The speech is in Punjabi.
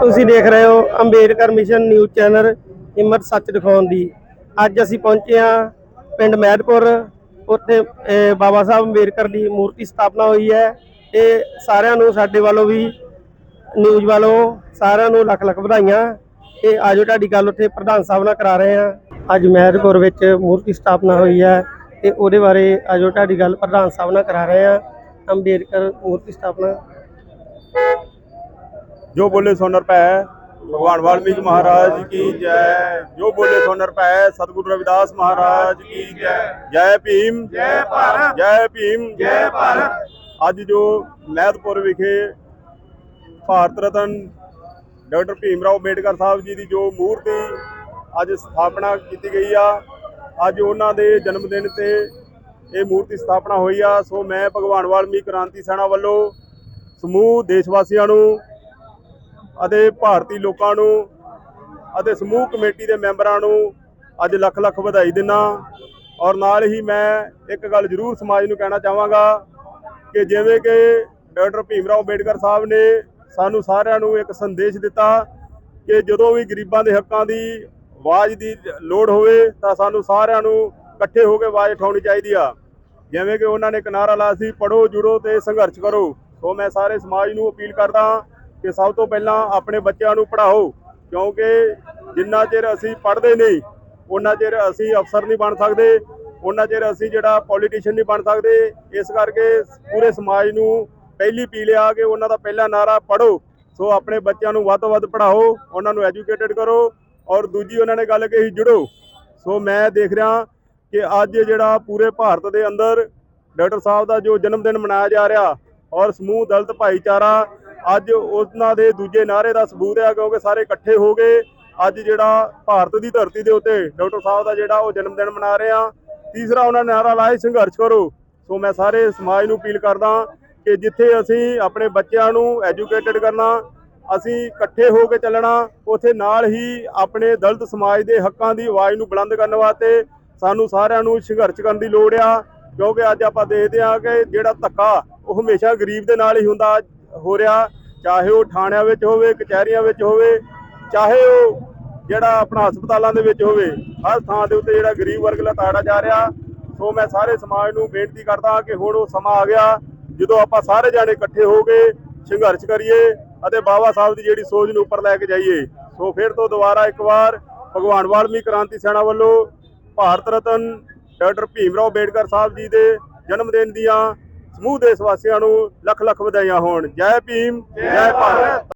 ਤੁਸੀਂ ਦੇਖ ਰਹੇ ਹੋ ਅੰਬੇਡਕਰ ਮਿਸ਼ਨ ਨਿਊਜ਼ ਚੈਨਲ ਹਿੰਮਤ ਸੱਚ ਦਿਖਾਉਣ ਦੀ। ਅੱਜ ਅਸੀਂ ਪਹੁੰਚੇ ਹਾਂ ਪਿੰਡ ਮਹਿਦਪੁਰ। ਉੱਥੇ ਬਾਬਾ ਸਾਹਿਬ ਅੰਬੇਡਕਰ ਦੀ ਮੂਰਤੀ ਸਥਾਪਨਾ ਹੋਈ ਹੈ ਤੇ ਸਾਰਿਆਂ ਨੂੰ, ਸਾਡੇ ਵੱਲੋਂ ਵੀ, ਨਿਊਜ਼ ਵੱਲੋਂ ਸਾਰਿਆਂ ਨੂੰ ਲੱਖ ਲੱਖ ਵਧਾਈਆਂ। ਤੇ ਆਜੋ ਤੁਹਾਡੀ ਗੱਲ ਉੱਥੇ ਪ੍ਰਧਾਨ ਸਾਹਿਬ ਨਾਲ ਕਰਾ ਰਹੇ ਹਾਂ। ਅੱਜ ਮਹਿਦਪੁਰ ਵਿੱਚ ਮੂਰਤੀ ਸਥਾਪਨਾ ਹੋਈ ਹੈ ਤੇ ਉਹਦੇ ਬਾਰੇ ਆਜੋ ਤੁਹਾਡੀ ਗੱਲ ਪ੍ਰਧਾਨ ਸਾਹਿਬ ਨਾਲ ਕਰਾ ਰਹੇ ਹਾਂ। ਅੰਬੇਡਕਰ ਮੂਰਤੀ ਸਥਾਪਨਾ ਜੋ ਬੋਲੇ ਸੋ ਨਰ ਪੈ ਭਗਵਾਨ ਵਾਲਮੀਕ ਮਹਾਰਾਜ ਕੀ ਜੈ। ਜੋ ਬੋਲੇ ਸੋ ਨਰ ਪੈ ਸਤਿਗੁਰੂ ਰਵਿਦਾਸ ਮਹਾਰਾਜ ਕੀ ਜੈ। ਜੈ ਭੀਮ। ਜੈ ਭਾਰਤ। ਜੈ ਭੀਮ। ਜੈ ਭਾਰਤ। ਅੱਜ ਜੋ ਮਹਿਦਪੁਰ ਵਿਖੇ ਭਾਰਤ ਰਤਨ ਡਾਕਟਰ ਭੀਮ ਰਾਓ ਅੰਬੇਡਕਰ ਸਾਹਿਬ ਜੀ ਦੀ ਜੋ ਮੂਰਤੀ ਅੱਜ ਸਥਾਪਨਾ ਕੀਤੀ ਗਈ ਆ ਅੱਜ ਉਹਨਾਂ ਦੇ ਜਨਮ ਦਿਨ ਤੇ ਇਹ ਮੂਰਤੀ ਸਥਾਪਨਾ ਹੋਈ ਆ। ਸੋ ਮੈਂ ਭਗਵਾਨ ਵਾਲਮੀਕ ਕ੍ਰਾਂਤੀ ਸੈਨਾ ਵੱਲੋਂ ਸਮੂਹ ਦੇਸ਼ ਵਾਸੀਆਂ ਨੂੰ ਅਤੇ ਭਾਰਤੀ ਲੋਕਾਂ ਨੂੰ ਅਤੇ ਸਮੂਹ ਕਮੇਟੀ ਦੇ ਮੈਂਬਰਾਂ ਨੂੰ ਅੱਜ ਲੱਖ ਲੱਖ ਵਧਾਈ ਦਿੰਦਾ ਔਰ ਨਾਲ ਹੀ ਮੈਂ ਇੱਕ ਗੱਲ ਜ਼ਰੂਰ ਸਮਾਜ ਨੂੰ ਕਹਿਣਾ ਚਾਹਾਂਗਾ ਕਿ ਜਿਵੇਂ ਕਿ ਡਾਕਟਰ ਭੀਮ ਰਾਓ ਅੰਬੇਡਕਰ ਸਾਹਿਬ ਨੇ ਸਾਨੂੰ ਸਾਰਿਆਂ ਨੂੰ ਇੱਕ ਸੰਦੇਸ਼ ਦਿੱਤਾ ਕਿ ਜਦੋਂ ਵੀ ਗਰੀਬਾਂ ਦੇ ਹੱਕਾਂ ਦੀ ਆਵਾਜ਼ ਦੀ ਲੋੜ ਹੋਵੇ ਤਾਂ ਸਾਨੂੰ ਸਾਰਿਆਂ ਨੂੰ ਇਕੱਠੇ ਹੋ ਕੇ ਆਵਾਜ਼ ਉਠਾਉਣੀ ਚਾਹੀਦੀ ਆ। ਜਿਵੇਂ ਕਿ ਉਹਨਾਂ ਨੇ ਇੱਕ ਨਾਰਾ ਲਾਇਆ ਸੀ ਪੜੋ ਜੁੜੋ ਤੇ ਸੰਘਰਸ਼ ਕਰੋ। ਸੋ ਮੈਂ ਸਾਰੇ ਸਮਾਜ ਨੂੰ ਅਪੀਲ ਕਰਦਾ ਕਿ ਸਭ ਤੋਂ ਪਹਿਲਾਂ ਆਪਣੇ ਬੱਚਿਆਂ ਨੂੰ ਪੜ੍ਹਾਓ, ਕਿਉਂਕਿ ਜਿੰਨਾ ਚਿਰ ਅਸੀਂ ਪੜ੍ਹਦੇ ਨਹੀਂ ਉਹਨਾਂ ਚਿਰ ਅਸੀਂ ਅਫਸਰ ਨਹੀਂ ਬਣ ਸਕਦੇ ਉਹਨਾਂ ਚਿਰ ਅਸੀਂ ਜਿਹੜਾ ਪੋਲੀਟੀਸ਼ੀਅਨ ਨਹੀਂ ਬਣ ਸਕਦੇ, ਇਸ ਕਰਕੇ ਪੂਰੇ ਸਮਾਜ ਨੂੰ ਪਹਿਲੀ ਪੀ ਲਿਆ ਕਿ ਉਹਨਾਂ ਦਾ ਪਹਿਲਾ ਨਾਰਾ ਪੜ੍ਹੋ। ਸੋ ਆਪਣੇ ਬੱਚਿਆਂ ਨੂੰ ਵੱਧ ਤੋਂ ਵੱਧ ਪੜ੍ਹਾਓ, ਉਹਨਾਂ ਨੂੰ ਐਜੂਕੇਟਡ ਕਰੋ ਔਰ ਦੂਜੀ ਉਹਨਾਂ ਨੇ ਗੱਲ ਕਹੀ ਜੁੜੋ। ਸੋ ਮੈਂ ਦੇਖ ਰਿਹਾ ਕਿ ਅੱਜ ਜਿਹੜਾ ਪੂਰੇ ਭਾਰਤ ਦੇ ਅੰਦਰ ਡਾਕਟਰ ਸਾਹਿਬ ਦਾ ਜੋ ਜਨਮ ਦਿਨ ਮਨਾਇਆ ਜਾ ਰਿਹਾ ਔਰ ਸਮੂਹ ਦਲਤ ਭਾਈਚਾਰਾ ਅੱਜ ਉਹਨਾਂ ਦੇ ਦੂਜੇ ਨਾਰੇ ਦਾ ਸਬੂਤ ਹੈ ਕਿਉਂਕਿ ਸਾਰੇ ਇਕੱਠੇ ਹੋ ਗਏ। ਅੱਜ ਜਿਹੜਾ ਭਾਰਤ ਦੀ ਧਰਤੀ ਦੇ ਉੱਤੇ ਡਾਕਟਰ ਸਾਹਿਬ ਦਾ ਜਿਹੜਾ ਉਹ ਜਨਮ ਦਿਨ ਮਨਾ ਰਹੇ ਆ ਤੀਸਰਾ ਉਹਨਾਂ ਨੇ ਨਾਰਾ ਲਾਇਆ ਸੰਘਰਸ਼ ਕਰੋ। ਸੋ ਮੈਂ ਸਾਰੇ ਸਮਾਜ ਨੂੰ ਅਪੀਲ ਕਰਦਾ ਕਿ ਜਿੱਥੇ ਅਸੀਂ ਆਪਣੇ ਬੱਚਿਆਂ ਨੂੰ ਐਜੂਕੇਟਡ ਕਰਨਾ, ਅਸੀਂ ਇਕੱਠੇ ਹੋ ਕੇ ਚੱਲਣਾ, ਉਥੇ ਨਾਲ ਹੀ ਆਪਣੇ ਦਲਿਤ ਸਮਾਜ ਦੇ ਹੱਕਾਂ ਦੀ ਆਵਾਜ਼ ਨੂੰ ਬੁਲੰਦ ਕਰਨ ਵਾਸਤੇ ਸਾਨੂੰ ਸਾਰਿਆਂ ਨੂੰ ਸੰਘਰਸ਼ ਕਰਨ ਦੀ ਲੋੜ ਆ। ਕਿਉਂਕਿ ਅੱਜ ਆਪਾਂ ਦੇਖਦੇ ਹਾਂ ਕਿ ਜਿਹੜਾ ਧੱਕਾ ਉਹ ਹਮੇਸ਼ਾ ਗਰੀਬ ਦੇ ਨਾਲ ਹੀ ਹੁੰਦਾ। ਹੋ ਰਿਹਾ, ਚਾਹੇ ਉਹ ਥਾਣਿਆਂ ਵਿੱਚ ਹੋਵੇ, ਕਚਹਿਰੀਆਂ ਵਿੱਚ ਹੋਵੇ, ਚਾਹੇ ਉਹ ਜਿਹੜਾ ਆਪਣਾ ਹਸਪਤਾਲਾਂ ਦੇ ਵਿੱਚ ਹੋਵੇ, ਹਰ ਥਾਂ ਦੇ ਉੱਤੇ ਜਿਹੜਾ ਗਰੀਬ ਵਰਗ ਲਤਾੜਾ ਜਾ ਰਿਹਾ। ਸੋ ਮੈਂ ਸਾਰੇ ਸਮਾਜ ਨੂੰ ਬੇਨਤੀ ਕਰਦਾ ਕਿ ਹੁਣ ਉਹ ਸਮਾਂ ਆ ਗਿਆ, ਜਦੋਂ ਆਪਾਂ ਸਾਰੇ ਜਾਣੇ ਇਕੱਠੇ ਹੋ ਕੇ ਸੰਘਰਸ਼ ਕਰੀਏ ਅਤੇ ਬਾਬਾ ਸਾਹਿਬ ਦੀ ਜਿਹੜੀ ਸੋਚ ਨੂੰ ਉੱਪਰ ਲੈ ਕੇ ਜਾਈਏ। ਸੋ ਫਿਰ ਤੋਂ ਦੁਬਾਰਾ ਇੱਕ ਵਾਰ ਭਗਵਾਨ ਵਾਲਮੀ ਕ੍ਰਾਂਤੀ ਸੈਨਾ ਵੱਲੋਂ ਭਾਰਤ ਰਤਨ ਡਾਕਟਰ ਭੀਮ ਰਾਓ ਅੰਬੇਡਕਰ ਸਾਹਿਬ ਜੀ ਦੇ ਜਨਮ ਦਿਨ ਦੀਆਂ ਸਮੂਹ ਦੇਸ਼ ਵਾਸੀਆਂ ਨੂੰ ਲੱਖ ਲੱਖ ਵਧਾਈਆਂ ਹੋਣ। ਜੈ ਭੀਮ ਜੈ ਭਾਰਤ।